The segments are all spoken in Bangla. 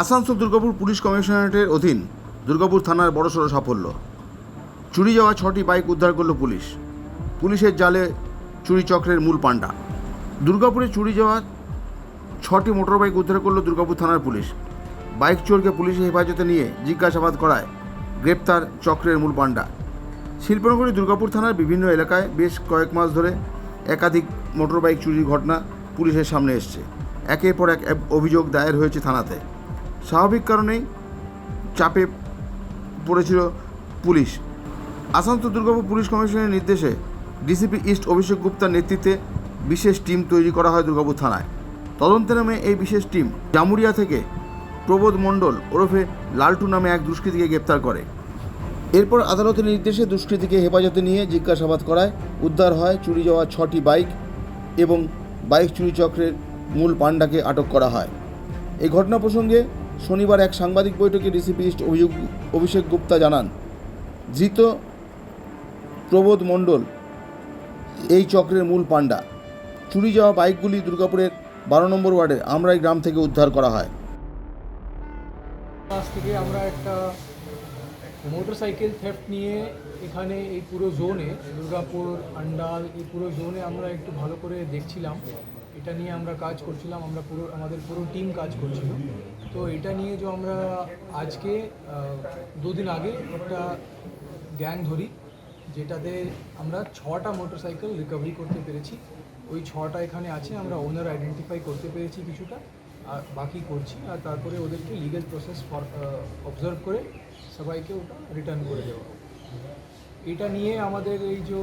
আসানসোল দুর্গাপুর পুলিশ কমিশনারেটের অধীন দুর্গাপুর থানার বড়সড় সাফল্য। চুরি যাওয়া ছটি বাইক উদ্ধার করল পুলিশ। পুলিশের জালে চুরি চক্রের মূল পাণ্ডা। দুর্গাপুরে চুরি যাওয়া ছটি মোটর বাইক উদ্ধার করল দুর্গাপুর থানার পুলিশ। বাইক চোরকে পুলিশের হেফাজতে নিয়ে জিজ্ঞাসাবাদ করায় গ্রেপ্তার চক্রের মূল পাণ্ডা। শিল্পনগরী দুর্গাপুর থানার বিভিন্ন এলাকায় বেশ কয়েক মাস ধরে একাধিক মোটরবাইক চুরির ঘটনা পুলিশের সামনে এসছে। একের পর এক অভিযোগ দায়ের হয়েছে থানাতে। স্বাভাবিক কারণেই চাপে পড়েছিল পুলিশ। আসানসোল দুর্গাপুর পুলিশ কমিশনের নির্দেশে ডিসিপি ইস্ট অভিষেক গুপ্তার নেতৃত্বে বিশেষ টিম তৈরি করা হয় দুর্গাপুর থানায়। তদন্তে নামে এই বিশেষ টিম জামুরিয়া থেকে প্রবোধ মণ্ডল ওরফে লালটু নামে এক দুষ্কৃতীকে গ্রেপ্তার করে। এরপর আদালতের নির্দেশে দুষ্কৃতীকে হেফাজতে নিয়ে জিজ্ঞাসাবাদ করায় উদ্ধার হয় চুরি যাওয়া ছটি বাইক এবং বাইক চুরি চক্রের মূল পাণ্ডাকে আটক করা হয়। এই ঘটনা প্রসঙ্গে শনিবার এক সাংবাদিক বৈঠকে ডিসিপি ইস্ট অভিযোগ অভিষেক গুপ্তা জানান, ধৃত প্রবোধ মণ্ডল, এই চক্রের মূল পাণ্ডা। চুরি যাওয়া বাইকগুলি দুর্গাপুরের বারো নম্বর ওয়ার্ডের আমরাই গ্রাম থেকে উদ্ধার করা হয়। আজ থেকে আমরা একটা মোটরসাইকেল থেফট নিয়ে এখানে এই পুরো জোনে দুর্গাপুর, আন্ডাল, এই পুরো জোনে আমরা একটু ভালো করে দেখছিলাম। এটা নিয়ে আমরা কাজ করছিলাম, আমরা পুরো, আমাদের পুরো টিম কাজ করছিল। তো এটা নিয়ে যে আমরা আজকে দুদিন আগে একটা গ্যাং ধরি, যেটাতে আমরা ছটা মোটরসাইকেল রিকভারি করতে পেরেছি। ওই ছটা এখানে আছে, আমরা ওনার আইডেন্টিফাই করতে পেরেছি কিছুটা, আর বাকি করছি, আর তারপরে ওদেরকে লিগ্যাল প্রসেস অবজার্ভ করে সবাইকে ওটা রিটার্ন করে দেওয়া। এটা নিয়ে আমাদের এই যে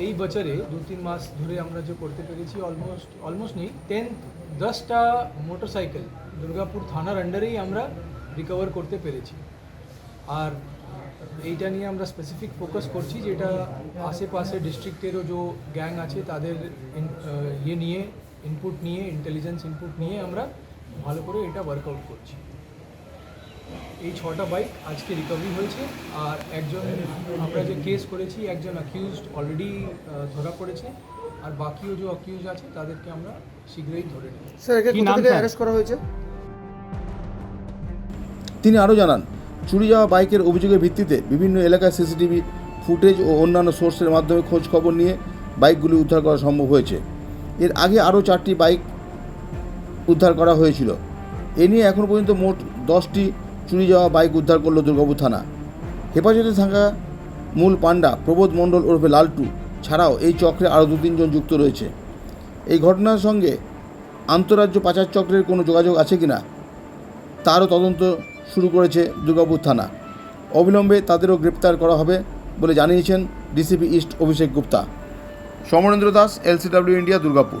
এই বছরে দু তিন মাস ধরে আমরা যে করতে পেরেছি অলমোস্ট অলমোস্ট নেই টেন দশটা মোটরসাইকেল দুর্গাপুর থানার আন্ডারেই আমরা রিকভার করতে পেরেছি। আর এইটা নিয়ে আমরা স্পেসিফিক ফোকাস করছি যেটা আশেপাশে ডিস্ট্রিক্টেরও যে গ্যাং আছে, তাদের ইয়ে নিয়ে ইনপুট নিয়ে ইন্টেলিজেন্স ইনপুট নিয়ে আমরা ভালো করে এটা ওয়ার্কআউট করছি। এই ছটা বাইক আজকে রিকভারি হয়েছে। আর একজন আমরা যে কেস করেছি একজন অ্যাকিউজড অলরেডি ধরা পড়েছে। আর বাকিও যে অ্যাকিউজ আছে তাদেরকে আমরা শীঘ্রই ধরে নেব। স্যার একে কোথা থেকে অ্যারেস্ট করা হয়েছে? তিনি আরও জানান চুরি যাওয়া বাইকের অভিযোগের ভিত্তিতে বিভিন্ন এলাকায় সিসিটিভি ফুটেজ ও অন্যান্য সোর্সের মাধ্যমে খোঁজ খবর নিয়ে বাইকগুলি উদ্ধার করা সম্ভব হয়েছে। এর আগে আরও চারটি বাইক উদ্ধার করা হয়েছিল। এ নিয়ে এখন পর্যন্ত মোট দশটি চুরি যাওয়া বাইক উদ্ধার করল দুর্গাপুর থানা। হেফাজতে থাকা মূল পাণ্ডা প্রবোধ মণ্ডল ওরফে লালটু ছাড়াও এই চক্রে আরও দু তিনজন যুক্ত রয়েছে। এই ঘটনার সঙ্গে আন্তঃরাজ্য পাচার চক্রের কোনো যোগাযোগ আছে কিনা, তারও তদন্ত শুরু করেছে দুর্গাপুর থানা। অবিলম্বে তাদেরও গ্রেপ্তার করা হবে বলে জানিয়েছেন DCP east Abhishek Gupta. Samarendra Das, LCW India, Durgapur.